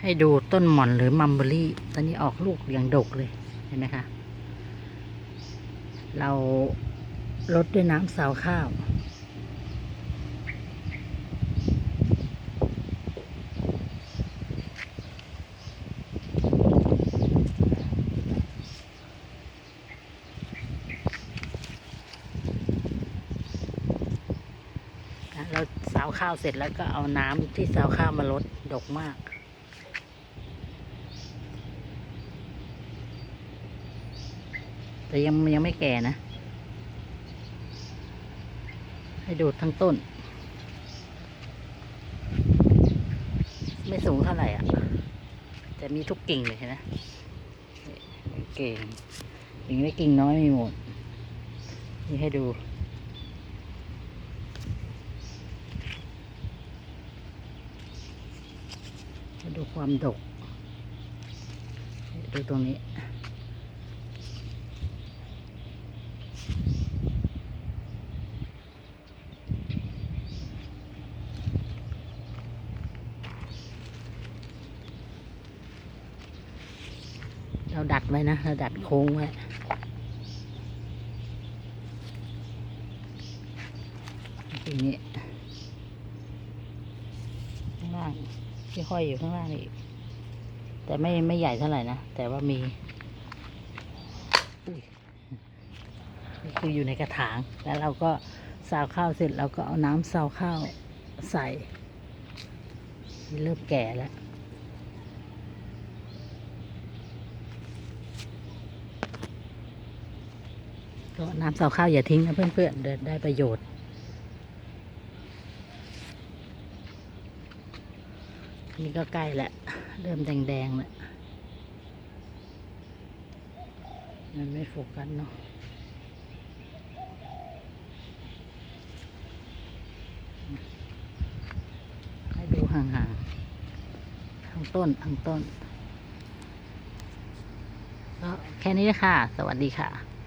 ให้ดูต้นหม่อนหรือมัมเบอรี่ ตอนนี้ออกลูกอย่างดกเลย เห็นไหมคะ เราลดด้วยน้ำสาวข้าว เราสาวข้าวเสร็จแล้วก็เอาน้ำที่สาวข้าวมาลดดกมาก แต่ยังยังไม่แก่นะ ให้ดูทั้งต้น ไม่สูงเท่าไหร่อะ แต่มีทุกกิ่งเลยเห็นไหมกิ่งกิ่งเล็กกิ่งน้อยมีหมด นี่ให้ดูให้ดูความดก ดูตรงนี้ เราดัดไว้นะ เราดัดโค้งไว้ทีนี้ข้างล่างที่ห้อยอยู่ข้างล่างนี่แต่ไม่ไม่ใหญ่เท่าไหร่นะ แต่ว่ามีอุ้ยนี่คืออยู่ในกระถาง แล้วเราก็ซาวข้าวเสร็จเราก็เอาน้ำซาวข้าวใส่ เริ่มแก่แล้ว น้ำซาวข้าวอย่าทิ้งนะเพื่อนๆเดินได้ประโยชน์ นี่ก็ใกล้แล้วเริ่มแดงๆแล้วมันไม่โฟกัสเนาะให้ดูห่างๆทางต้นทางต้นก็แค่นี้ค่ะ สวัสดีค่ะ